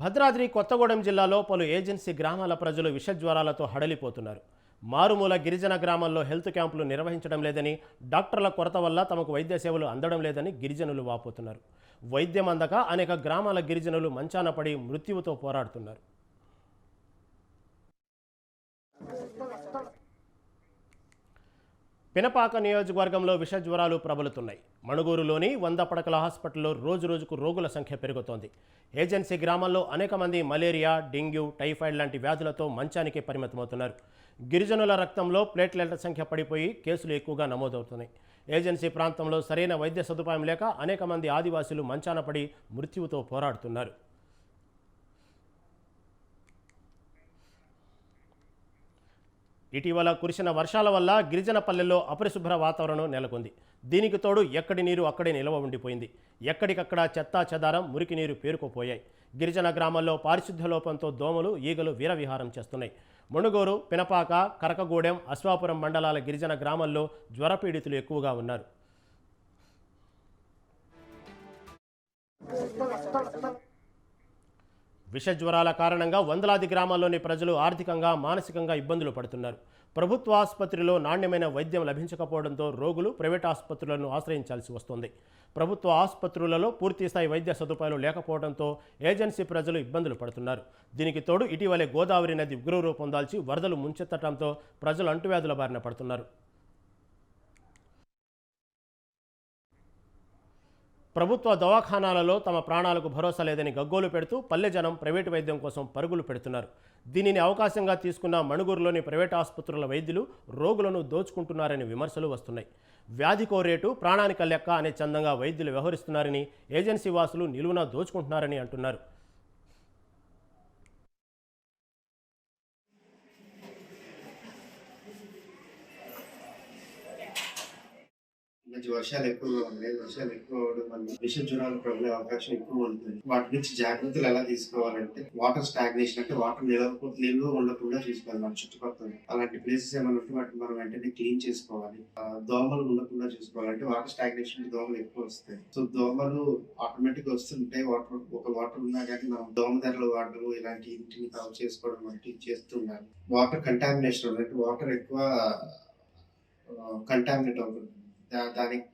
భద్రాద్రి కొత్తగూడెం జిల్లాలో పలు ఏజెన్సీ గ్రామాల ప్రజలు విషజ్వరాలతో హడలిపోతున్నారు. మారుమూల గిరిజన గ్రామాల్లో హెల్త్ క్యాంపులు నిర్వహించడం లేదని డాక్టర్ల కొరత వల్ల తమకు వైద్య సేవలు అందడం లేదని గిరిజనులు వాపోతున్నారు. వైద్యం అందక అనేక గ్రామాల గిరిజనులు మంచాన పడి మృత్యువుతో పోరాడుతున్నారు. పినపాక నియోజకవర్గంలో విష జ్వరాలు ప్రబలుతున్నాయి. మణుగూరులోని వంద పడకల హాస్పిటల్లో రోజు రోజుకు రోగుల సంఖ్య పెరుగుతోంది. ఏజెన్సీ గ్రామాల్లో అనేక మంది మలేరియా డెంగ్యూ టైఫాయిడ్ లాంటి వ్యాధులతో మంచానికి పరిమితమవుతున్నారు. గిరిజనుల రక్తంలో ప్లేట్లెట్ల సంఖ్య పడిపోయి కేసులు ఎక్కువగా నమోదవుతున్నాయి. ఏజెన్సీ ప్రాంతంలో సరైన వైద్య సదుపాయం లేక అనేక మంది ఆదివాసీలు మంచాన పడి మృత్యువుతో పోరాడుతున్నారు. ఇటీవల కురిసిన వర్షాల వల్ల గిరిజన పల్లెల్లో అపరిశుభ్ర వాతావరణం నెలకొంది. దీనికి తోడు ఎక్కడి నీరు అక్కడే నిల్వ ఉండిపోయింది. ఎక్కడికక్కడ చెత్తా చెదారం మురికి నీరు పేరుకుపోయాయి. గిరిజన గ్రామాల్లో పారిశుద్ధ్య లోపంతో దోమలు ఈగలు వీరవిహారం చేస్తున్నాయి. మునుగోరు పినపాక కరకగూడెం అశ్వాపురం మండలాల గిరిజన గ్రామాల్లో జ్వరపీడితులు ఎక్కువగా ఉన్నారు. విష జ్వరాల కారణంగా వందలాది గ్రామాల్లోని ప్రజలు ఆర్థికంగా మానసికంగా ఇబ్బందులు పడుతున్నారు. ప్రభుత్వ ఆసుపత్రిలో నాణ్యమైన వైద్యం లభించకపోవడంతో రోగులు ప్రైవేట్ ఆసుపత్రులను ఆశ్రయించాల్సి వస్తోంది. ప్రభుత్వ ఆసుపత్రులలో పూర్తిస్థాయి వైద్య సదుపాయాలు లేకపోవడంతో ఏజెన్సీ ప్రజలు ఇబ్బందులు పడుతున్నారు. దీనికి తోడు ఇటీవలే గోదావరి నది ఉగ్రరూపం దాల్చి వరదలు ముంచెత్తడంతో ప్రజలు అంటువ్యాధుల బారిన పడుతున్నారు. ప్రభుత్వ దవాఖానాలలో తమ ప్రాణాలకు భరోసా లేదని గగ్గోలు పెడుతూ పల్లె జనం ప్రైవేటు వైద్యం కోసం పరుగులు పెడుతున్నారు. దీనిని అవకాశంగా తీసుకున్న మణుగూరులోని ప్రైవేట్ ఆసుపత్రుల వైద్యులు రోగులను దోచుకుంటున్నారని విమర్శలు వస్తున్నాయి. వ్యాధికో రేటు ప్రాణానిక లెక్క అనే చందంగా వైద్యులు వ్యవహరిస్తున్నారని ఏజెన్సీ వాసులు నిలువున దోచుకుంటున్నారని అంటున్నారు. మంచి వర్షాలు ఎక్కువగా ఉన్నాయి. వర్షాలు ఎక్కువ అవడం వల్ల విష జ్వరాలు ప్రబలే అవకాశం ఎక్కువ ఉంటుంది. వాటి నుంచి జాగ్రత్తలు ఎలా తీసుకోవాలంటే వాటర్ స్టాగ్నేషన్ అంటే వాటర్ నిలవ నిల్వ ఉండకుండా చూసుకోవాలి. మన చుట్టుపక్కల అలాంటి ప్లేసెస్ ఏమైనా ఉంటే వాటిని మనం వెంటనే క్లీన్ చేసుకోవాలి. దోమలు ఉండకుండా చూసుకోవాలంటే వాటర్ స్టాగ్నేషన్ దోమలు ఎక్కువ వస్తాయి. సో దోమలు ఆటోమేటిక్ వస్తుంటాయి. వాటర్ ఒక వాటర్ ఉన్నా కానీ మనం దోమ ధరలు వాడడం ఇలాంటి ఇంటిని కవర్ చేసుకోవడం వంటివి చేస్తున్నారు వాటర్ కంటామినేషన్ అంటే వాటర్ ఎక్కువ కంటామినేట్ అవుతుంది. దానికి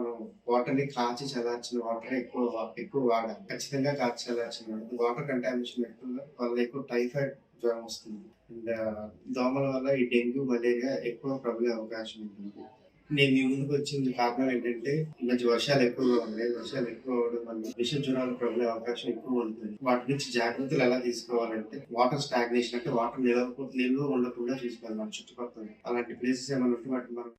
మనం వాటర్ని కాచి చల్లార్చిన వాటర్ ఎక్కువ ఎక్కువ వాడాలి. ఖచ్చితంగా కాచి చల్లార్చిన వాటర్. కంటామినేషన్ ఎక్కువ వల్ల ఎక్కువ టైఫాయిడ్ జ్వరం వస్తుంది. అండ్ దోమల వల్ల ఈ డెంగ్యూ మలేరియా ఎక్కువ ప్రబలే అవకాశం ఉంటుంది. నేను ఈ ముందుకు వచ్చింది కారణం ఏంటంటే ఈ మధ్య వర్షాలు ఎక్కువగా ఉన్నాయి. వర్షాలు ఎక్కువ అవడం వల్ల విష జ్వరాలు ప్రబలే అవకాశం ఎక్కువ ఉంటుంది. వాటి నుంచి జాగ్రత్తలు ఎలా తీసుకోవాలంటే వాటర్ స్టాగ్నేషన్ అంటే వాటర్ నిలవ నిల్వ ఉండకుండా చూసుకోవాలి. మన చుట్టుపక్కల అలాంటి ప్లేసెస్ ఏమైనా ఉంటే వాటిని మనం